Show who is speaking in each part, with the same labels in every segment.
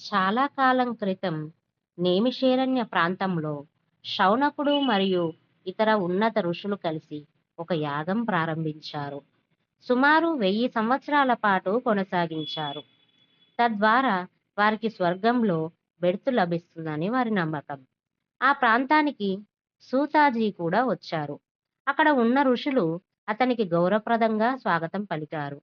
Speaker 1: చాలా కాలం క్రితం నేమిషేరణ్య ప్రాంతంలో శౌనకుడు మరియు ఇతర ఉన్నత ఋషులు కలిసి ఒక యాగం ప్రారంభించారు. సుమారు వెయ్యి సంవత్సరాల పాటు కొనసాగించారు. తద్వారా వారికి స్వర్గంలో బెడుతు లభిస్తుందని వారి నమ్మకం. ఆ ప్రాంతానికి సూతాజీ కూడా వచ్చారు. అక్కడ ఉన్న ఋషులు అతనికి గౌరవప్రదంగా స్వాగతం పలికారు.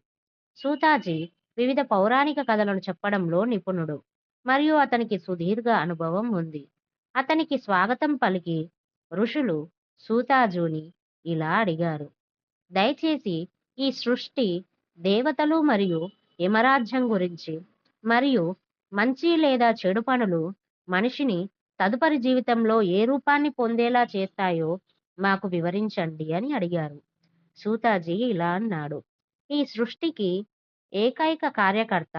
Speaker 1: సూతాజీ వివిధ పౌరాణిక కథలను చెప్పడంలో నిపుణుడు. మరియు అతనికి సుదీర్ఘ అనుభవం ఉంది. అతనికి స్వాగతం పలికి ఋషులు సూతాజుని ఇలా అడిగారు. దయచేసి ఈ సృష్టి దేవతలు మరియు యమరాజ్యం గురించి మరియు మంచి లేదా చెడు పనులు మనిషిని తదుపరి జీవితంలో ఏ రూపాన్ని పొందేలా చేస్తాయో మాకు వివరించండి అని అడిగారు. సూతాజీ ఇలా అన్నాడు. ఈ సృష్టికి ఏకైక కార్యకర్త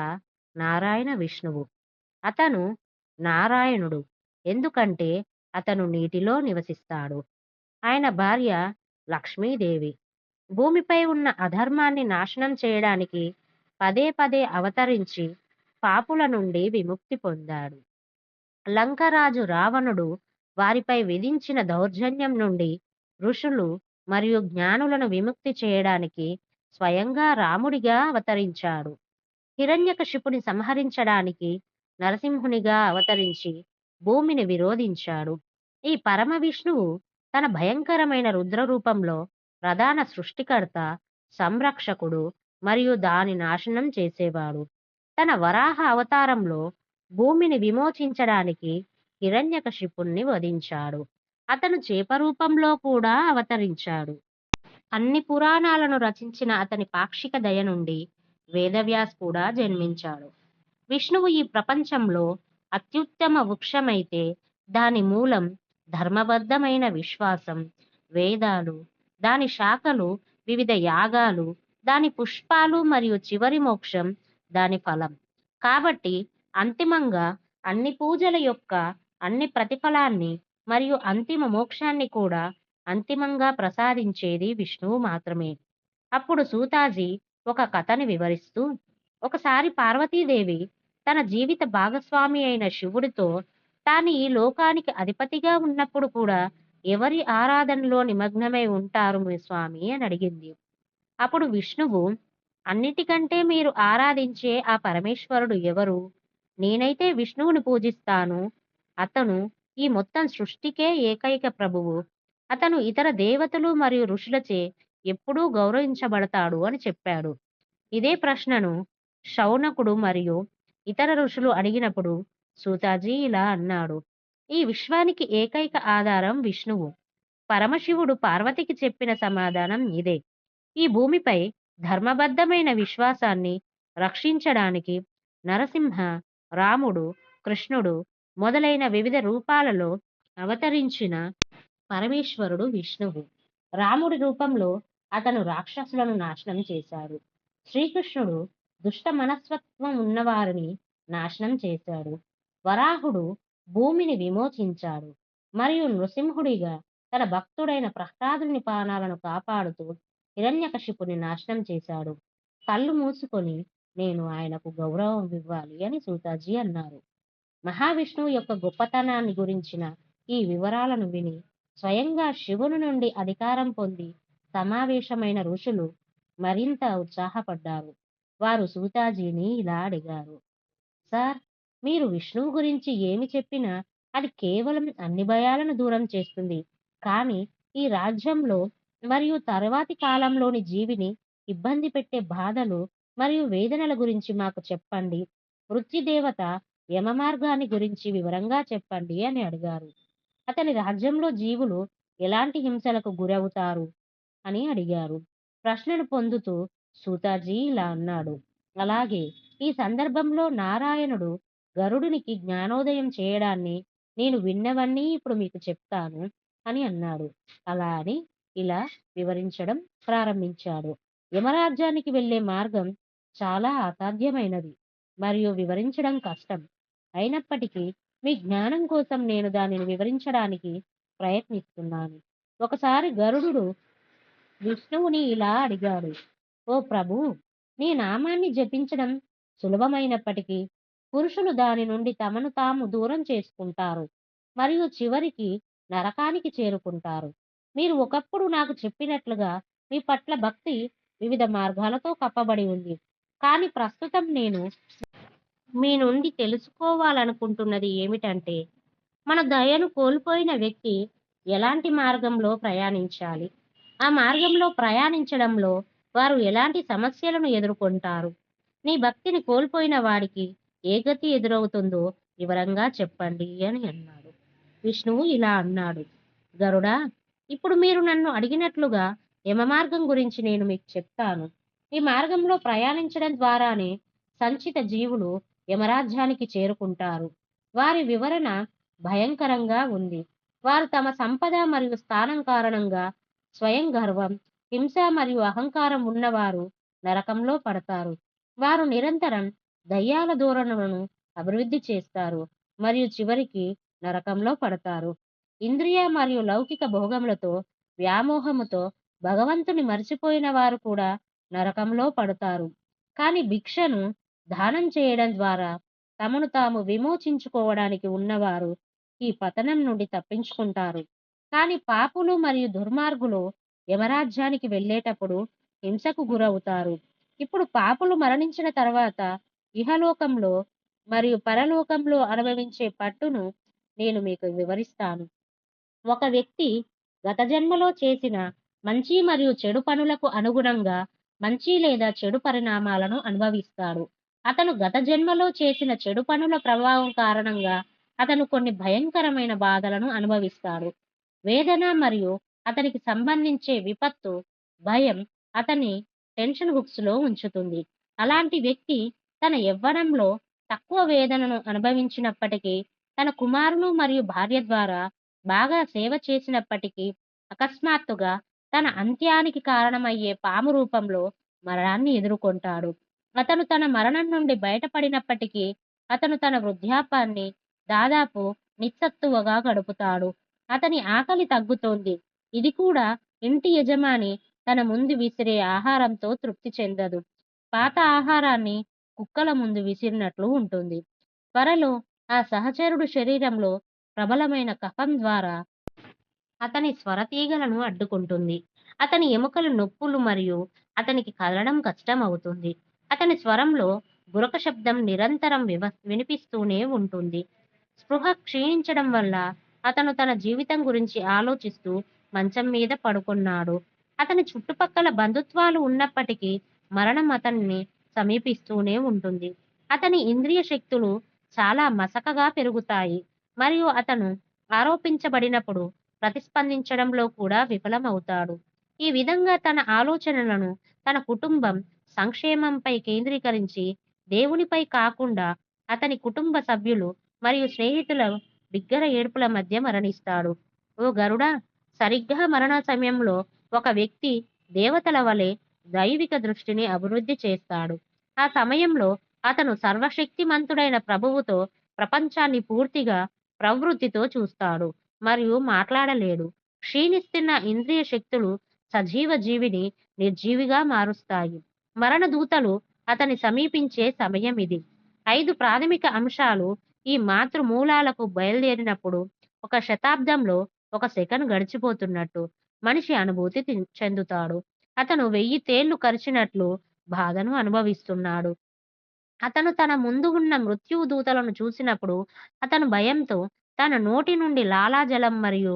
Speaker 1: నారాయణ విష్ణువు. అతను నారాయణుడు. ఎందుకంటే అతను నీటిలో నివసిస్తాడు. ఆయన భార్య లక్ష్మీదేవి. భూమిపై ఉన్న అధర్మాన్ని నాశనం చేయడానికి పదే పదే అవతరించి పాపుల నుండి విముక్తి పొందాడు. లంకరాజు రావణుడు వారిపై విధించిన దౌర్జన్యం నుండి ఋషులు మరియు జ్ఞానులను విముక్తి చేయడానికి స్వయంగా రాముడిగా అవతరించాడు. హిరణ్యకశిపుని సంహరించడానికి నరసింహునిగా అవతరించి భూమిని విరోధించాడు. ఈ పరమ విష్ణువు తన భయంకరమైన రుద్రరూపంలో ప్రధాన సృష్టికర్త సంరక్షకుడు మరియు దాని నాశనం చేసేవాడు. తన వరాహ అవతారంలో భూమిని విమోచించడానికి హిరణ్యకశిపుణ్ణి వధించాడు. అతను చేప రూపంలో కూడా అవతరించాడు. అన్ని పురాణాలను రచించిన అతని పాక్షిక దయ నుండి వేదవ్యాస్ కూడా జన్మించాడు. విష్ణువు ఈ ప్రపంచంలో అత్యుత్తమ వృక్షమైతే దాని మూలం ధర్మబద్ధమైన విశ్వాసం వేదాలు దాని శాఖలు వివిధ యాగాలు దాని పుష్పాలు మరియు చివరి మోక్షం దాని ఫలం. కాబట్టి అంతిమంగా అన్ని పూజల యొక్క అన్ని ప్రతిఫలాన్ని మరియు అంతిమ మోక్షాన్ని కూడా అంతిమంగా ప్రసాదించేది విష్ణువు మాత్రమే. అప్పుడు సూతాజీ ఒక కథని వివరిస్తూ ఒకసారి పార్వతీదేవి తన జీవిత భాగస్వామి అయిన శివుడితో తాను ఈ లోకానికి అధిపతిగా ఉన్నప్పుడు కూడా ఎవరి ఆరాధనలో నిమగ్నమై ఉంటారు మీ స్వామి అని అడిగింది. అప్పుడు విష్ణువు అన్నిటికంటే మీరు ఆరాధించే ఆ పరమేశ్వరుడు ఎవరు? నేనైతే విష్ణువుని పూజిస్తాను. అతను ఈ మొత్తం సృష్టికే ఏకైక ప్రభువు. అతను ఇతర దేవతలు మరియు ఋషులచే ఎప్పుడూ గౌరవించబడతాడు అని చెప్పాడు. ఇదే ప్రశ్నను శౌనకుడు మరియు ఇతర ఋషులు అడిగినప్పుడు సూతాజీ ఇలా అన్నాడు ఈ విశ్వానికి ఏకైక ఆధారం విష్ణువు. పరమశివుడు పార్వతికి చెప్పిన సమాధానం ఇదే. ఈ భూమిపై ధర్మబద్ధమైన విశ్వాసాన్ని రక్షించడానికి నరసింహ రాముడు కృష్ణుడు మొదలైన వివిధ రూపాలలో అవతరించిన పరమేశ్వరుడు విష్ణువు. రాముడి రూపంలో అతను రాక్షసులను నాశనం చేశాడు. శ్రీకృష్ణుడు దుష్ట మనస్తత్వం ఉన్నవారిని నాశనం చేశాడు. వరాహుడు భూమిని విమోచించాడు. మరియు నృసింహుడిగా తన భక్తుడైన ప్రహ్లాదుని పానాలను కాపాడుతూ హిరణ్యకశిపుని నాశనం చేశాడు. కళ్ళు మూసుకొని నేను ఆయనకు గౌరవం ఇవ్వాలి అని సూతాజీ అన్నారు. మహావిష్ణువు యొక్క గొప్పతనాన్ని గురించిన ఈ వివరాలను విని స్వయంగా శివుని నుండి అధికారం పొంది సమావేశమైన ఋషులు మరింత ఉత్సాహపడ్డారు. వారు సూతాజీని ఇలా అడిగారు. సార్ మీరు విష్ణువు గురించి ఏమి చెప్పినా అది కేవలం అన్ని భయాలను దూరం చేస్తుంది. కానీ ఈ రాజ్యంలో మరియు తరువాతి కాలంలోని జీవిని ఇబ్బంది పెట్టే బాధలు మరియు వేదనల గురించి మాకు చెప్పండి. వృత్తిదేవత యమ మార్గాన్ని గురించి వివరంగా చెప్పండి అని అడిగారు. అతని రాజ్యంలో జీవులు ఎలాంటి హింసలకు గురవుతారు? అని అడిగారు. ప్రశ్నను పొందుతూ సూతాజీ ఇలా అన్నాడు. అలాగే ఈ సందర్భంలో నారాయణుడు గరుడునికి జ్ఞానోదయం చేయడాన్ని నేను విన్నవన్నీ ఇప్పుడు మీకు చెప్తాను అని అన్నాడు. అలా అని ఇలా వివరించడం ప్రారంభించాడు. యమరాజ్యానికి వెళ్ళే మార్గం చాలా అసాధ్యమైనది మరియు వివరించడం కష్టం. అయినప్పటికీ మీ జ్ఞానం కోసం నేను దానిని వివరించడానికి ప్రయత్నిస్తున్నాను. ఒకసారి గరుడు విష్ణువుని ఇలా అడిగాడు. ఓ ప్రభు నీ నామాన్ని జపించడం సులభమైనప్పటికీ పురుషులు దాని నుండి తమను తాము దూరం చేసుకుంటారు మరియు చివరికి నరకానికి చేరుకుంటారు. మీరు ఒకప్పుడు నాకు చెప్పినట్లుగా మీ పట్ల భక్తి వివిధ మార్గాలతో కప్పబడి ఉంది. కానీ ప్రస్తుతం నేను మీ నుండి తెలుసుకోవాలనుకుంటున్నది ఏమిటంటే మన దయను కోల్పోయిన వ్యక్తి ఎలాంటి మార్గంలో ప్రయాణించాలి? ఆ మార్గంలో ప్రయాణించడంలో వారు ఎలాంటి సమస్యలను ఎదుర్కొంటారు? నీ భక్తిని కోల్పోయిన వాడికి ఏ గతి ఎదురవుతుందో వివరంగా చెప్పండి అని అన్నాడు. విష్ణువు ఇలా అన్నాడు. గరుడా ఇప్పుడు మీరు నన్ను అడిగినట్లుగా యమ మార్గం గురించి నేను మీకు చెప్తాను. ఈ మార్గంలో ప్రయాణించడం ద్వారానే సంచిత జీవులు యమరాజ్యానికి చేరుకుంటారు. వారి వివరణ భయంకరంగా ఉంది. వారు తమ సంపద మరియు స్థానం కారణంగా స్వయం గర్వం హింస మరియు అహంకారం ఉన్నవారు నరకంలో పడతారు. వారు నిరంతరం దయ్యాల ధోరణులను అభివృద్ధి చేస్తారు మరియు చివరికి నరకంలో పడతారు. ఇంద్రియ మరియు లౌకిక భోగములతో వ్యామోహముతో భగవంతుని మర్చిపోయిన వారు కూడా నరకంలో పడతారు. కానీ భిక్షను దానం చేయడం ద్వారా తమను తాము విమోచించుకోవడానికి ఉన్నవారు ఈ పతనం నుండి తప్పించుకుంటారు. కానీ పాపులు మరియు దుర్మార్గులు యమరాజ్యానికి వెళ్ళేటప్పుడు హింసకు గురవుతారు. ఇప్పుడు పాపులు మరణించిన తర్వాత ఇహలోకంలో మరియు పరలోకంలో అనుభవించే పట్టును నేను మీకు వివరిస్తాను. ఒక వ్యక్తి గత జన్మలో చేసిన మంచి మరియు చెడు పనులకు అనుగుణంగా మంచి లేదా చెడు పరిణామాలను అనుభవిస్తాడు. అతను గత జన్మలో చేసిన చెడు పనుల ప్రభావం కారణంగా అతను కొన్ని భయంకరమైన బాధలను అనుభవిస్తాడు. వేదన మరియు అతనికి సంబంధించే విపత్తు భయం అతని టెన్షన్ హుక్స్లో ఉంచుతుంది. అలాంటి వ్యక్తి తన యవ్వనంలో తక్కువ వేదనను అనుభవించినప్పటికీ తన కుమారులు మరియు భార్య ద్వారా బాగా సేవ చేసినప్పటికీ అకస్మాత్తుగా తన అంత్యానికి కారణమయ్యే పాము రూపంలో మరణాన్ని ఎదుర్కొంటాడు. అతను తన మరణం నుండి బయటపడినప్పటికీ అతను తన వృద్ధాపాన్ని దాదాపు నిస్సత్తువగా గడుపుతాడు. అతని ఆకలి తగ్గుతోంది. ఇది కూడా ఇంటి యజమాని తన ముందు విసిరే ఆహారంతో తృప్తి చెందదు. పాత ఆహారాన్ని కుక్కల ముందు విసిరినట్లు ఉంటుంది. త్వరలో ఆ సహచరుడు శరీరంలో ప్రబలమైన కఫం ద్వారా అతని స్వరతీగలను అడ్డుకుంటుంది. అతని ఎముకలు నొప్పులు మరియు అతనికి కదలడం కష్టం అవుతుంది అతని స్వరంలో గురక శబ్దం నిరంతరం వివ వినిపిస్తూనే ఉంటుంది. స్పృహ క్షీణించడం వల్ల అతను తన జీవితం గురించి ఆలోచిస్తూ మంచం మీద పడుకున్నాడు. అతని చుట్టుపక్కల బంధుత్వాలు ఉన్నప్పటికీ మరణం అతన్ని సమీపిస్తూనే ఉంటుంది. అతని ఇంద్రియ శక్తులు చాలా మసకగా పెరుగుతాయి. మరియు అతను ఆరోపించబడినప్పుడు ప్రతిస్పందించడంలో కూడా విఫలమవుతాడు. ఈ విధంగా తన ఆలోచనలను తన కుటుంబం సంక్షేమంపై కేంద్రీకరించి దేవునిపై కాకుండా అతని కుటుంబ సభ్యులు మరియు స్నేహితుల బిగ్గర ఏడుపుల మధ్య మరణిస్తాడు. ఓ గరుడ సరిగ్గా మరణ సమయంలో ఒక వ్యక్తి దేవతల వలె దైవిక దృష్టిని అభివృద్ధి చేస్తాడు. ఆ సమయంలో అతను సర్వశక్తిమంతుడైన ప్రభువుతో ప్రపంచాన్ని పూర్తిగా ప్రవృత్తితో చూస్తాడు మరియు మాట్లాడలేడు. క్షీణిస్తున్న ఇంద్రియ శక్తులు సజీవ జీవిని నిర్జీవిగా మారుస్తాయి. మరణ దూతలు అతని సమీపించే సమయం ఇది ఐదు ప్రాథమిక అంశాలు ఈ మాతృ మూలాలకు బయలుదేరినప్పుడు ఒక శతాబ్దంలో ఒక సెకన్ గడిచిపోతున్నట్టు మనిషి అనుభూతి చెందుతాడు. అతను వెయ్యి తేళ్ళు కరిచినట్లు బాధను అనుభవిస్తున్నాడు. అతను తన ముందు ఉన్న మృత్యు దూతలను చూసినప్పుడు అతను భయంతో తన నోటి నుండి లాలాజలం మరియు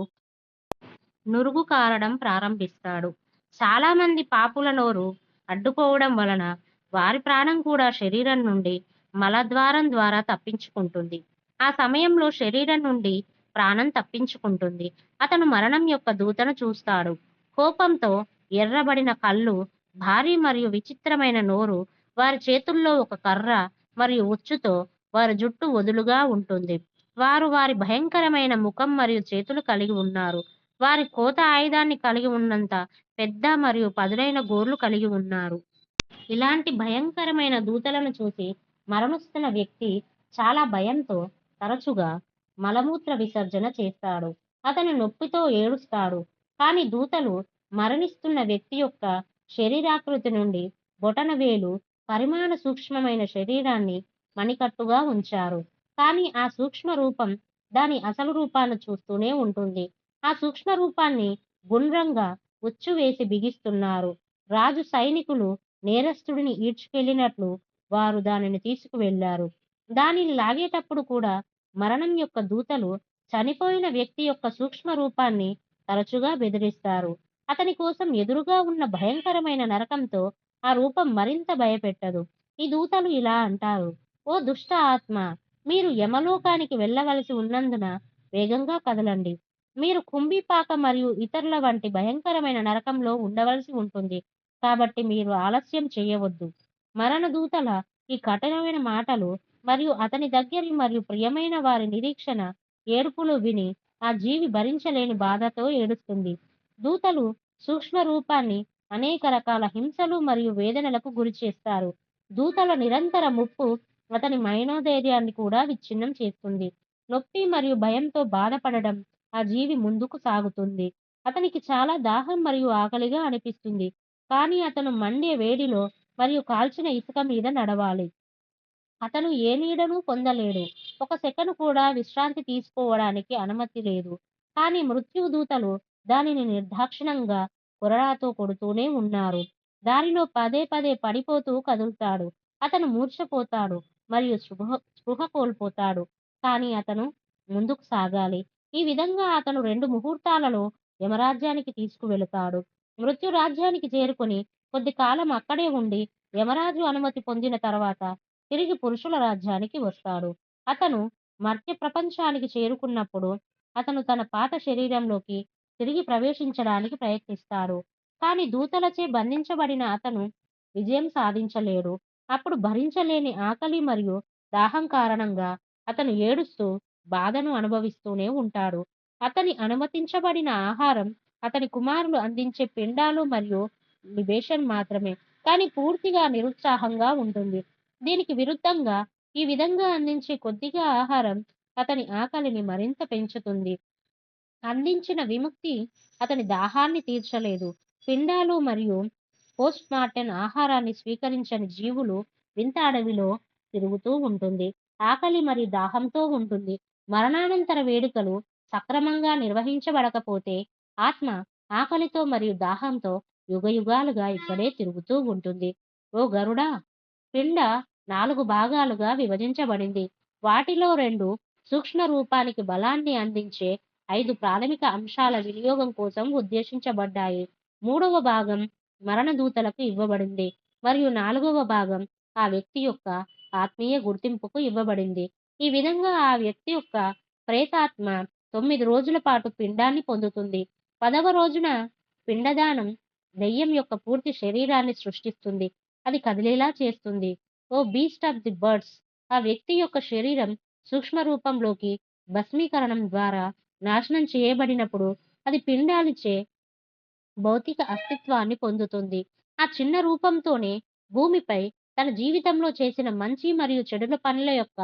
Speaker 1: నురుగు కారడం ప్రారంభిస్తాడు. చాలా మంది పాపుల నోరు అడ్డుకోవడం వలన వారి ప్రాణం కూడా శరీరం నుండి మలద్వారం ద్వారా తప్పించుకుంటుంది. ఆ సమయంలో శరీరం నుండి ప్రాణం తప్పించుకుంటుంది. అతను మరణం యొక్క దూతను చూస్తాడు. కోపంతో ఎర్రబడిన కళ్ళు భారీ మరియు విచిత్రమైన నోరు వారి చేతుల్లో ఒక కర్ర మరియు ఉచ్చుతో వారి జుట్టు వదులుగా ఉంటుంది. వారు వారి భయంకరమైన ముఖం మరియు చేతులు కలిగి ఉన్నారు. వారి కోత ఆయుధాన్ని కలిగి ఉన్నంత పెద్ద మరియు పదునైన గోర్లు కలిగి ఉన్నారు. ఇలాంటి భయంకరమైన దూతలను చూసి మరణిస్తున్న వ్యక్తి చాలా భయంతో తరచుగా మలమూత్ర విసర్జన చేస్తాడు. అతను నొప్పితో ఏడుస్తాడు. కానీ దూతలు మరణిస్తున్న వ్యక్తి యొక్క శరీరాకృతి నుండి బొటనవేలు పరిమాణ సూక్ష్మమైన శరీరాన్ని మణికట్టుగా ఉంచారు. కానీ ఆ సూక్ష్మ రూపం దాని అసలు రూపాన్ని చూస్తూనే ఉంటుంది. ఆ సూక్ష్మ రూపాన్ని గుండ్రంగా ఉచ్చు వేసి బిగిస్తున్నారు. రాజు సైనికులు నేరస్తుడిని ఈడ్చుకెళ్ళినట్లు వారు దానిని తీసుకువెళ్ళారు దానిని లాగేటప్పుడు కూడా మరణం యొక్క దూతలు చనిపోయిన వ్యక్తి యొక్క సూక్ష్మ రూపాన్ని తరచుగా బెదిరిస్తారు. అతని కోసం ఎదురుగా ఉన్న భయంకరమైన నరకంతో ఆ రూపం మరింత భయపెట్టదు. ఈ దూతలు ఇలా అంటారు ఓ దుష్ట ఆత్మ మీరు యమలోకానికి వెళ్ళవలసి ఉన్నందున వేగంగా కదలండి. మీరు కుంభిపాక మరియు ఇతరుల వంటి భయంకరమైన నరకంలో ఉండవలసి ఉంటుంది. కాబట్టి మీరు ఆలస్యం చేయవద్దు. మరణ దూతల ఈ కఠినమైన మాటలు మరియు అతని దగ్గరి మరియు ప్రియమైన వారి నిరీక్షణ ఏడుపులు విని ఆ జీవి భరించలేని బాధతో ఏడుస్తుంది. దూతలు సూక్ష్మ రూపాన్ని అనేక రకాల హింసలు మరియు వేదనలకు గురి చేస్తారు. దూతల నిరంతర ముప్పు అతని మైనోధైర్యాన్ని కూడా విచ్ఛిన్నం చేస్తుంది. నొప్పి మరియు భయంతో బాధపడడం ఆ జీవి ముందుకు సాగుతుంది. అతనికి చాలా దాహం మరియు ఆకలిగా అనిపిస్తుంది. కానీ అతను మండే వేడిలో మరియు కాల్చిన ఇసుక మీద నడవాలి. అతను ఏ నీడను పొందలేడు. ఒక సెకను కూడా విశ్రాంతి తీసుకోవడానికి అనుమతి లేదు. కానీ మృత్యు దూతలు దానిని నిర్దాక్షిణంగా కొరడాతో కొడుతూనే ఉన్నారు. దానిలో పదే పదే పడిపోతూ కదులుతాడు. అతను మూర్ఛపోతాడు మరియు స్పృహ స్పృహ కోల్పోతాడు. కానీ అతను ముందుకు సాగాలి. ఈ విధంగా అతను రెండు ముహూర్తాలలో యమరాజ్యానికి తీసుకువెళతాడు. మృత్యు రాజ్యానికి చేరుకుని కొద్ది కాలం అక్కడే ఉండి యమరాజు అనుమతి పొందిన తర్వాత తిరిగి పురుషుల రాజ్యానికి వస్తాడు. అతను మర్త్య ప్రపంచానికి చేరుకున్నప్పుడు అతను తన పాత శరీరంలోకి తిరిగి ప్రవేశించడానికి ప్రయత్నిస్తాడు. కానీ దూతలచే బంధించబడిన అతను విజయం సాధించలేడు. అప్పుడు భరించలేని ఆకలి మరియు దాహం కారణంగా అతను ఏడుస్తూ బాధను అనుభవిస్తూనే ఉంటాడు. అతని అనుమతించబడిన ఆహారం అతని కుమారులు అందించే పిండాలు మరియు లిబేషన్ మాత్రమే. కానీ పూర్తిగా నిరుత్సాహంగా ఉంటుంది. దీనికి విరుద్ధంగా ఈ విధంగా అందించే కొద్దిగా ఆహారం అతని ఆకలిని మరింత పెంచుతుంది. అందించిన విముక్తి అతని దాహాన్ని తీర్చలేదు. పిండాలు మరియు పోస్ట్ మార్టన్ ఆహారాన్ని స్వీకరించని జీవులు వింత అడవిలో తిరుగుతూ ఉంటుంది. ఆకలి మరియు దాహంతో ఉంటుంది. మరణానంతర వేడుకలు సక్రమంగా నిర్వహించబడకపోతే ఆత్మ ఆకలితో మరియు దాహంతో యుగయుగాలుగా ఇక్కడే తిరుగుతూ ఉంటుంది. ఓ గరుడా పిండ నాలుగు భాగాలుగా విభజించబడింది. వాటిలో రెండు సూక్ష్మ రూపానికి బలాన్ని అందించే ఐదు ప్రాథమిక అంశాల వినియోగం కోసం ఉద్దేశించబడ్డాయి. మూడవ భాగం మరణదూతలకు ఇవ్వబడింది మరియు నాలుగవ భాగం ఆ వ్యక్తి యొక్క ఆత్మీయ గుర్తింపుకు ఇవ్వబడింది. ఈ విధంగా ఆ వ్యక్తి యొక్క ప్రేతాత్మ తొమ్మిది రోజుల పాటు పిండాన్ని పొందుతుంది. పదవ రోజున పిండదానం దెయ్యం యొక్క పూర్తి శరీరాన్ని సృష్టిస్తుంది. అది కదిలేలా చేస్తుంది. ఓ బీస్ట్ ఆఫ్ ది బర్డ్స్. ఆ వ్యక్తి యొక్క శరీరం సూక్ష్మ రూపంలోకి భస్మీకరణం ద్వారా నాశనం చేయబడినప్పుడు అది పిండాలిచే భౌతిక అస్తిత్వాన్ని పొందుతుంది. ఆ చిన్న రూపంతోనే భూమిపై తన జీవితంలో చేసిన మంచి మరియు చెడుల పనుల యొక్క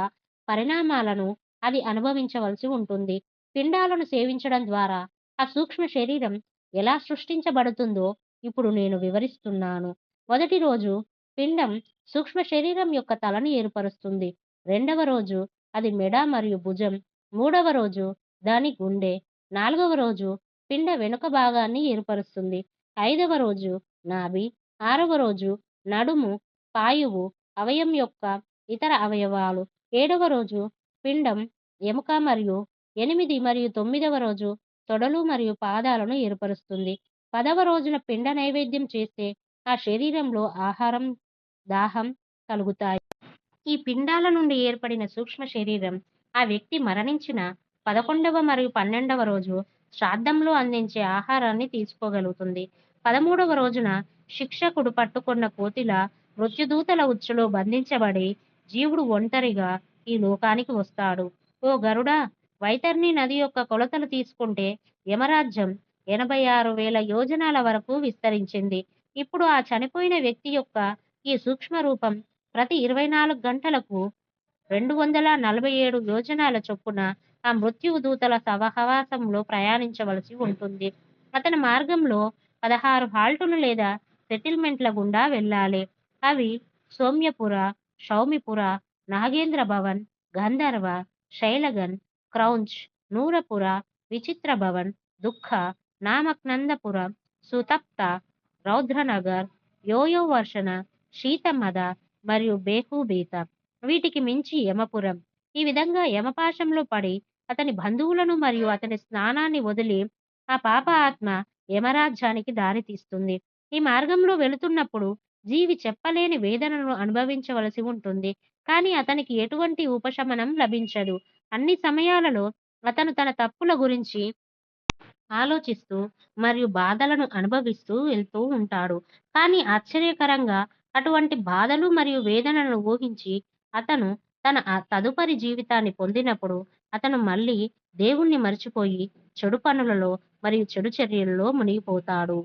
Speaker 1: పరిణామాలను అది అనుభవించవలసి ఉంటుంది. పిండాలను సేవించడం ద్వారా ఆ సూక్ష్మ శరీరం ఎలా సృష్టించబడుతుందో ఇప్పుడు నేను వివరిస్తున్నాను. మొదటి రోజు పిండం సూక్ష్మ శరీరం యొక్క తలను ఏర్పరుస్తుంది. రెండవ రోజు అది మెడ మరియు భుజం. మూడవ రోజు దాని గుండె. నాలుగవ రోజు పిండ వెనుక భాగాన్ని ఏర్పరుస్తుంది. ఐదవ రోజు నాభి. ఆరవ రోజు నడుము పాయువు అవయం యొక్క ఇతర అవయవాలు. ఏడవ రోజు పిండం ఎముక మరియు ఎనిమిది మరియు తొమ్మిదవ రోజు తొడలు మరియు పాదాలను ఏర్పరుస్తుంది. పదవ రోజున పిండ నైవేద్యం చేస్తే ఆ శరీరంలో ఆహారం దాహం కలుగుతాయి. ఈ పిండాల నుండి ఏర్పడిన సూక్ష్మ శరీరం ఆ వ్యక్తి మరణించిన పదకొండవ మరియు పన్నెండవ రోజు శ్రాద్ధంలో అందించే ఆహారాన్ని తీసుకోగలుగుతుంది. పదమూడవ రోజున శిక్షకుడు పట్టుకున్న కోతిల మృత్యుదూతల ఉచ్చులో బంధించబడి జీవుడు ఒంటరిగా ఈ లోకానికి వస్తాడు. ఓ గరుడా వైతర్ని నది యొక్క కొలతలు తీసుకుంటే యమరాజ్యం ఎనభై ఆరు వేల యోజనాల వరకు విస్తరించింది. ఇప్పుడు ఆ చనిపోయిన వ్యక్తి యొక్క ఈ సూక్ష్మ రూపం ప్రతి ఇరవై నాలుగు గంటలకు రెండు వందల నలభై ఏడు యోజనాల చొప్పున ఆ మృత్యు దూతల సహవాసంలో ప్రయాణించవలసి ఉంటుంది. అతని మార్గంలో పదహారు హాల్టులు లేదా సెటిల్మెంట్ల గుండా వెళ్ళాలి. అవి సౌమ్యపుర షౌమిపుర నాగేంద్ర భవన్ గంధర్వ శైలగన్ క్రౌంచ్ నూరపుర విచిత్ర భవన్ దుఃఖ నామక్నందపుర సుతప్త రౌద్రనగర్ యోయో వర్షణ శీతమద మరియు బేహూబీత. వీటికి మించి యమపురం. ఈ విధంగా యమపాశంలో పడి అతని బంధువులను మరియు అతని స్నానాన్ని వదిలి ఆ పాప ఆత్మ యమరాజ్యానికి దారితీస్తుంది ఈ మార్గంలో వెళుతున్నప్పుడు జీవి చెప్పలేని వేదనను అనుభవించవలసి ఉంటుంది. కానీ అతనికి ఎటువంటి ఉపశమనం లభించదు. అన్ని సమయాలలో అతను తన తప్పుల గురించి ఆలోచిస్తూ మరియు బాధలను అనుభవిస్తూ వెళ్తూ ఉంటాడు. కానీ ఆశ్చర్యకరంగా అటువంటి బాధలు మరియు వేదనలను ఊహించి అతను తన ఆ తదుపరి జీవితాన్ని పొందినప్పుడు అతను మళ్ళీ దేవుణ్ణి మర్చిపోయి చెడు పనులలో మరియు చెడు చర్యలలో మునిగిపోతాడు.